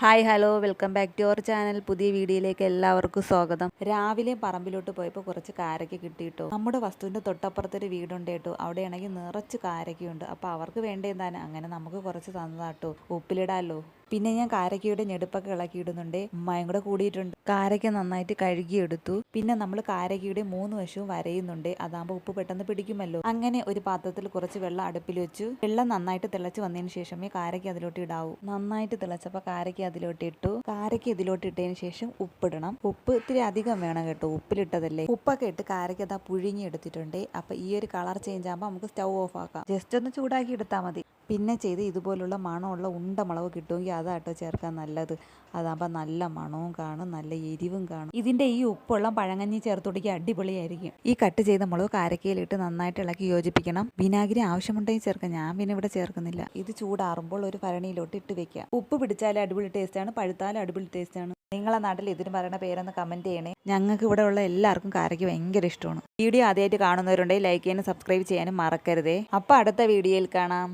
Hi hello welcome back to our channel. പുതിയ വീഡിയോയിലേക്ക് എല്ലാവർക്കും സ്വാഗതം. രാവിലെ പറമ്പിലോട്ട് പോയപ്പോൾ കുറച്ച് കാരയ്ക്ക് കിട്ടിയിട്ടോ? നമ്മുടെ വസ്തുവിന്റെ തൊട്ടപ്പുറത്തൊരു വീടുണ്ട് കേട്ടോ. അവിടെയാണെങ്കിൽ നിറച്ച് കാരയ്ക്കുണ്ട് അപ്പോൾ അവർക്ക് വേണ്ടതാണ് അങ്ങനെ നമുക്ക് കുറച്ച് തന്നതാട്ടോ. ഉപ്പിലിടാമല്ലോ പിന്നെ ഞാൻ കാരക്കയുടെ ഞെടുപ്പൊക്കെ ഇളക്കിയിടുന്നുണ്ട് ഉമ്മയും കൂടെ കൂടിയിട്ടുണ്ട്. കാരക്ക നന്നായിട്ട് കഴുകിയെടുത്തു. പിന്നെ നമ്മൾ കാരക്കയുടെ മൂന്ന് വശവും വരയുന്നുണ്ട്. അതാകുമ്പോൾ ഉപ്പ് പെട്ടെന്ന് പിടിക്കുമല്ലോ. അങ്ങനെ ഒരു പാത്രത്തിൽ കുറച്ച് വെള്ളം അടുപ്പിൽ വെച്ചു. വെള്ളം നന്നായിട്ട് തിളച്ച് വന്നതിന് ശേഷമേ കാരക്ക അതിലോട്ട് ഇടാവൂ. നന്നായിട്ട് തിളച്ചപ്പോൾ കാരക്ക അതിലോട്ട് ഇട്ടു. കാരക്ക ഇതിലോട്ട് ഇട്ടതിന് ശേഷം ഉപ്പിടണം. ഉപ്പ് ഇത്തിരി അധികം വേണം കേട്ടോ. ഉപ്പിലിട്ടതല്ലേ? ഉപ്പൊക്കെ ഇട്ട് കാരക്ക അതാ പുഴുങ്ങി എടുത്തിട്ടുണ്ട്. അപ്പൊ ഈ ഒരു കളർ ചേഞ്ച് ആകുമ്പോൾ നമുക്ക് സ്റ്റൗ ഓഫ് ആക്കാം. ജസ്റ്റ് ഒന്ന് ചൂടാക്കി എടുത്താൽ മതി. പിന്നെ ചെയ്ത് ഇതുപോലുള്ള മണമുള്ള ഉണ്ടമുളക് കിട്ടുമെങ്കിൽ അതാട്ടോ ചേർക്കാൻ നല്ലത്. അതാകുമ്പോൾ നല്ല മണവും കാണും നല്ല എരിവും കാണും. ഇതിന്റെ ഈ ഉപ്പുള്ള പഴങ്ങഞ്ഞി ചേർത്തുടിക്കുക അടിപൊളിയായിരിക്കും. ഈ കട്ട് ചെയ്ത മുളക് കാരക്കയിലിട്ട് നന്നായിട്ട് ഇളക്കി യോജിപ്പിക്കണം. വിനാഗിരി ആവശ്യമുണ്ടെങ്കിൽ ചേർക്കാം. ഞാൻ പിന്നെ ഇവിടെ ചേർക്കുന്നില്ല. ഇത് ചൂടാറുമ്പോൾ ഒരു ഭരണിയിലോട്ട് ഇട്ട് വെക്കുക. ഉപ്പ് പിടിച്ചാലും അടിപൊളി ടേസ്റ്റാണ് പഴുത്താലും അടിപൊളി ടേസ്റ്റാണ് നിങ്ങളെ നാട്ടിൽ ഇതിന് പറയുന്ന പേരെന്ന് കമന്റ് ചെയ്യണേ. ഞങ്ങൾക്ക് ഇവിടെ ഉള്ള എല്ലാവർക്കും കാരയ്ക്ക് ഭയങ്കര ഇഷ്ടമാണ്. വീഡിയോ ആദ്യമായിട്ട് കാണുന്നവരുണ്ടെങ്കിൽ ലൈക്ക് ചെയ്യാനും സബ്സ്ക്രൈബ് ചെയ്യാനും മറക്കരുതേ. അപ്പോൾ അടുത്ത വീഡിയോയിൽ കാണാം.